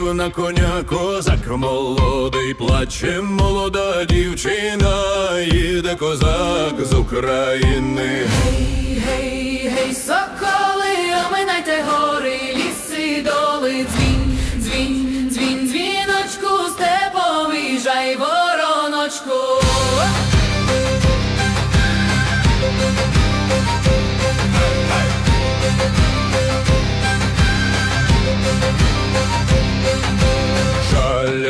на коня козак молодий, плаче молода дівчина, їде козак з України. Гей, гей, гей, соколи, оминайте гори, ліси, доли, дзвінь, дзвін,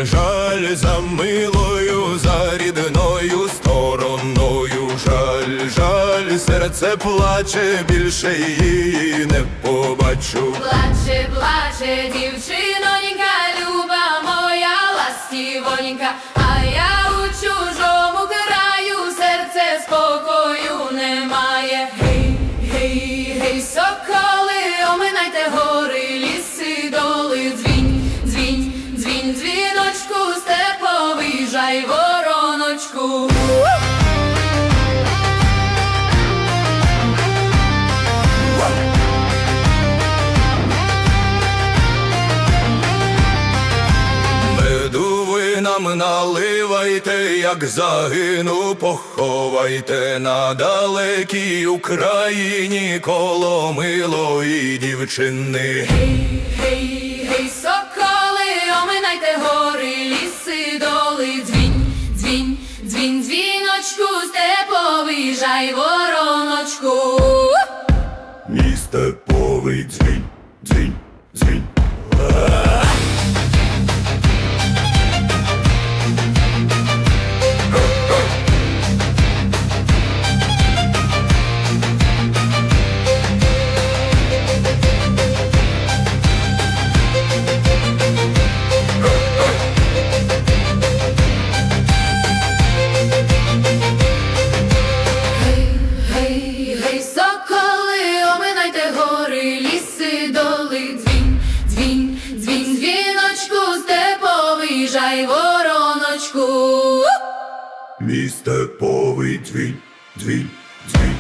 Жаль, за милою, за рідною стороною. Жаль, жаль, серце плаче, більше її не побачу. Плаче, плаче, дівчинонька, люба моя ластівонька, а я у чужому краю, серце спокою немає. Гей, гей, гей, соколи, ви нам наливайте, як загину, поховайте на далекій Україні коло милої дівчини. Гей, гей, дзвінь, дзвіночку, степовий жай вороночку. Мій степовий дзвінь, дзвінь, дзвінь. Оминайте гори, ліси, доли, дзвінь, дзвінь, дзвінь, дзвіночку, степовий жай вороночку. Мій степовий дзвінь, дзвінь, дзвінь.